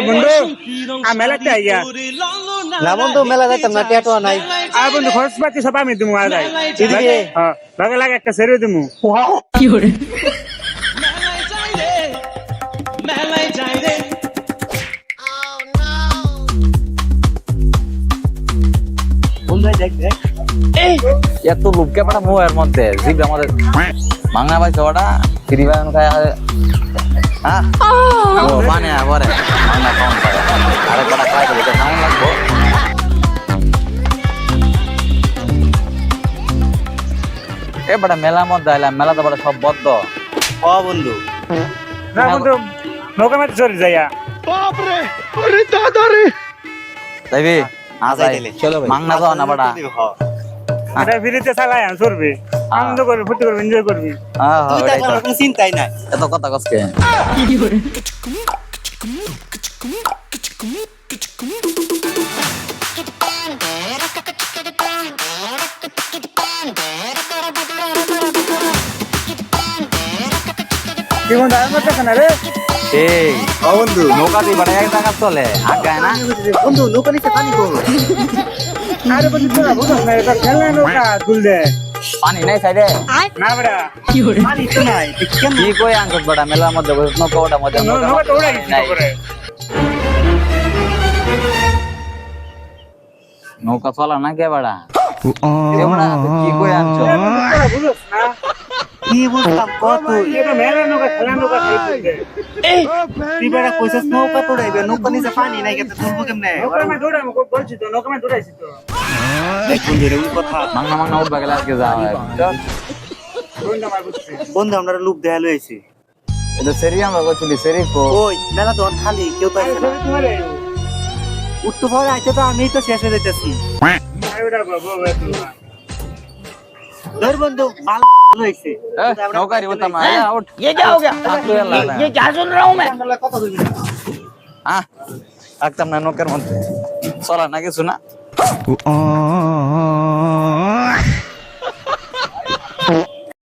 বন্ধু, রে সুখী রং আ, মেলাতে আইয়া। না বন্ধু, মেলা যাইতাম না। টেটুয়া নাই। আর বন্ধু খরচ পাতি সব আমি দিমু আর যাই এদিকে। হ্যাঁ লাগে একটা সেরে দিমু। মেলায় যাই রে মেলায় যাই রে। এত লোক কেমন মোয়ের মধ্যে জিব আমাদের। মাংনা ভাই ফ্রি ভাই খায় ও মানে পরে মাংনা আরে কেমন লাগবো এ বড় মেলার মধ্যে আইলাম মেলা তো বড় সব বদ্ধ। ও বন্ধু। না বন্ধু নৌকা মাঝে চলে যাইয়া। তাইবি আজাই দিলে। চলো ভাই। মাংনা তো না বড়া। এটা ফ্রিতে চালাই আন চলবে আনন্দ করবি ফুর্তি করবি এনজয় করবি। হ্যাঁ তুই হ্যাঁ থাকলে আমার কোনো চিন্তাই নাই। এত কথা কসকে কি? বন্ধু আর মধ্যে না রে? এই ও বন্ধু। নৌকা দিয়ে বড় এক টাকা চলে আগায় না। বন্ধু নৌকা নিচে পানি আরে বন্ধু খেলনা নৌকা তুল দে পানি নাই সাইডে না বেড়া। পানি তো নাই তো কি কই বড়া মেলার মধ্যে বসে নৌকা মধ্যে নৌ- নাই। চলা না কে বড়া কি কই আনছো? বুঝছ না। কি বুঝলাম? কত? তুই বেড়া কইছস নৌকা তোড়াইবে নৌকা নিচে পানি নাই কেতে তুলবো কেমনে? বলছি তো নৌকা দৌড়াইছি তো। কথা। মাংনা মাংনা উঠবা গেলে আজকে যাওয়া বন্ধু আমার বুঝছি। বন্ধু আমরা লুপ দেখা লইছি এটা সেরি আমরা করছিলি সেরি কো। ওই মেলা তো খালি কেউ তো আসছে না। উঠতে পরে আইতে তো আমি তো শেষ হয়ে যাইতেছি। ধর বন্ধু মাল नौकरी होता मैं आउट ये क्या हो गया ये क्या सुन रहा हूँ मैं हाँ नौकर म्हणतो ना की सुना